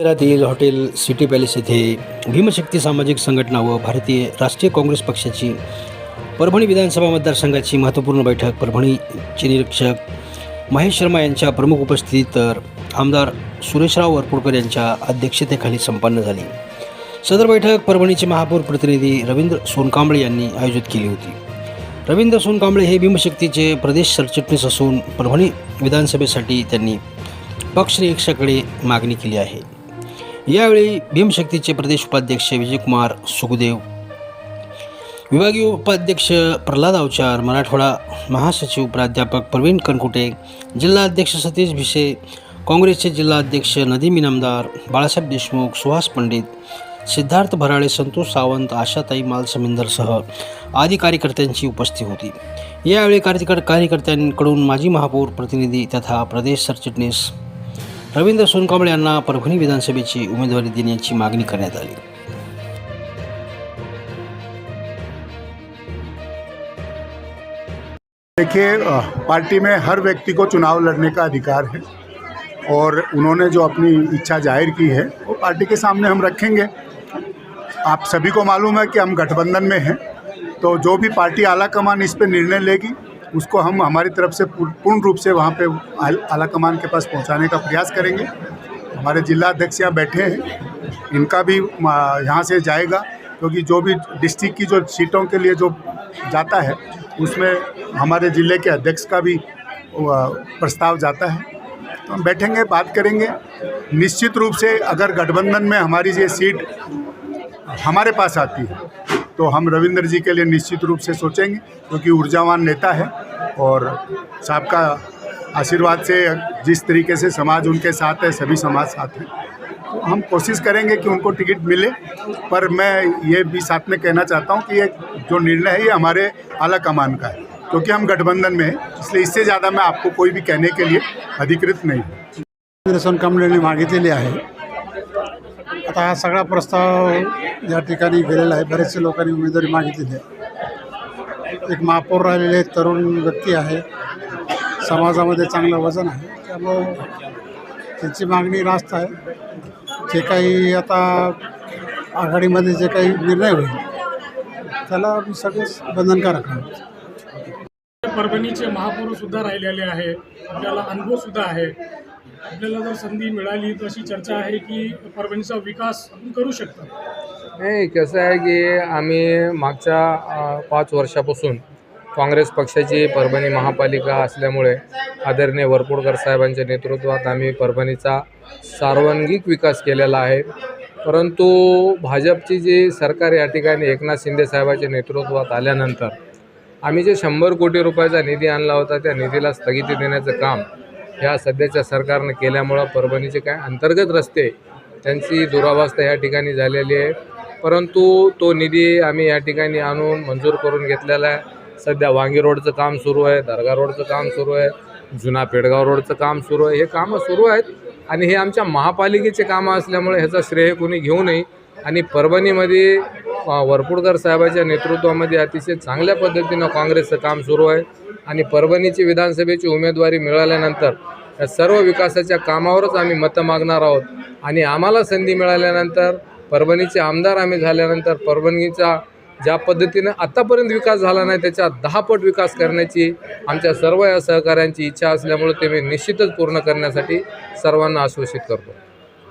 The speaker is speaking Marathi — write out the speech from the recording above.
शहरातील हॉटेल सिटी पॅलेस येथे भीमशक्ती सामाजिक संघटना व भारतीय राष्ट्रीय काँग्रेस पक्षाची परभणी विधानसभा मतदारसंघाची महत्त्वपूर्ण बैठक परभणीचे निरीक्षक महेश शर्मा यांच्या प्रमुख उपस्थितीत तर आमदार सुरेशराव वरपुडकर यांच्या अध्यक्षतेखाली संपन्न झाली. सदर बैठक परभणीचे महापौर प्रतिनिधी रवींद्र सोनकांबळे यांनी आयोजित केली होती. रवींद्र सोनकांबळे हे भीमशक्तीचे प्रदेश सरचिटणीस असून परभणी विधानसभेसाठी त्यांनी पक्षनिरीक्षकाकडे मागणी केली आहे. यावेळी भीमशक्तीचे प्रदेश उपाध्यक्ष विजयकुमार सुखदेव विभागीय उपाध्यक्ष प्रल्हाद अवचार मराठवाडा महासचिव प्राध्यापक प्रवीण कनकुटे जिल्हाध्यक्ष सतीश भिसे काँग्रेसचे जिल्हाध्यक्ष नदीम इनामदार बाळासाहेब देशमुख सुहास पंडित सिद्धार्थ भराळे संतोष सावंत आशाताई मालसमिंदरसह आदी कार्यकर्त्यांची उपस्थिती होती. यावेळी कार्यकर कार्यकर्त्यांकडून माजी महापौर प्रतिनिधी तथा प्रदेश सरचिटणीस रवींद्र सोनकांबळे यांना परभणी विधानसभेची उमेदवारी देण्याची मागणी करण्यात आली. देखिए पार्टी में हर व्यक्ति को चुनाव लड़ने का अधिकार है और उन्होंने जो अपनी इच्छा ज़ाहिर की है, वो पार्टी के सामने हम रखेंगे। आप सभी को मालूम है कि हम गठबंधन में हैं तो जो भी पार्टी आला कमान इस पर निर्णय लेगी उसको हम हमारी तरफ़ से पूर्ण रूप से वहाँ पे आल- कमान के पास पहुँचाने का प्रयास करेंगे। हमारे जिला अध्यक्ष यहाँ बैठे हैं। इनका भी यहाँ से जाएगा, क्योंकि जो भी डिस्ट्रिक्ट की जो सीटों के लिए जो जाता है, उसमें हमारे ज़िले के अध्यक्ष का भी प्रस्ताव जाता है। तो हम बैठेंगे, बात करेंगे। निश्चित रूप से अगर गठबंधन में हमारी ये सीट हमारे पास आती है तो हम रविंद्र जी के लिए निश्चित रूप से सोचेंगे, क्योंकि ऊर्जावान नेता है और साहब का आशीर्वाद से जिस तरीके से समाज उनके साथ है, सभी समाज साथ हैं। तो हम कोशिश करेंगे कि उनको टिकट मिले, पर मैं ये भी साथ में कहना चाहता हूँ कि ये जो निर्णय है, ये हमारे आला कमान का है, क्योंकि हम गठबंधन में हैं, इसलिए इससे ज़्यादा मैं आपको कोई भी कहने के लिए अधिकृत नहीं हूँ। मागितलेली आहे आता हा सगळा प्रस्ताव या ठिकाणी गेलेला आहे. बरेचसे लोकांनी उमेदवारी मागितलेली आहे. एक महापौर राहिलेले तरुण व्यक्ती आहे. समाजामध्ये चांगलं वजन आहे. त्यामुळं त्यांची मागणी रास्त आहे. जे काही आता आघाडीमध्ये जे काही निर्णय होईल त्याला मी सगळेच बंधनकारक आहे परभणीचे महापौर सुद्धा राहिलेले आहे. आपल्याला अनुभव सुद्धा आहे. आपल्याला जर संधी मिळाली तर अशी चर्चा आहे की परभणीचा विकास आपण करू शकतो. नाही कसं आहे की आम्ही मागच्या पाच वर्षापासून काँग्रेस पक्षाची परभणी महापालिका असल्यामुळे आदरणीय वरपुडकर साहेबांच्या नेतृत्वात आम्ही परभणीचा सार्वांगिक विकास केलेला आहे. परंतु भाजपची जी सरकार या ठिकाणी एकनाथ शिंदे साहेबांच्या नेतृत्वात आल्यानंतर आम्ही जे शंभर कोटी रुपयाचा निधी आणला होता त्या निधीला स्थगिती देण्याचं काम ह्या सध्याच्या सरकारनं केल्यामुळं परभणीचे काय अंतर्गत रस्ते त्यांची दुरावस्था या ठिकाणी झालेली आहे. परंतु तो निधी आम्ही या ठिकाणी आणून मंजूर करून घेतलेला आहे. सध्या वांगी रोडचं काम सुरू आहे दर्गा रोडचं काम सुरू आहे जुना पेडगाव रोडचं काम सुरू आहे. हे कामं सुरू आहेत आणि हे आमच्या महापालिकेचे कामं असल्यामुळे ह्याचा श्रेय कोणी घेऊ नये आणि परभणीमध्ये वरपुडकर साहेबाच्या नेतृत्वामध्ये अतिशय चांगल्या पद्धतीनं काँग्रेसचं काम सुरू आहे आणि परभणीची विधानसभेची उमेदवारी मिळाल्यानंतर या सर्व विकासाच्या कामावरच आम्ही मतं मागणार आहोत. आणि आम्हाला संधी मिळाल्यानंतर परभणीचे आमदार आम्ही झाल्यानंतर परभणीचा ज्या पद्धतीनं आत्तापर्यंत विकास झाला नाही त्याच्या दहापट विकास करण्याची आमच्या सर्व या सहकाऱ्यांची इच्छा असल्यामुळे ते मी निश्चितच पूर्ण करण्यासाठी सर्वांना आश्वासित करतो.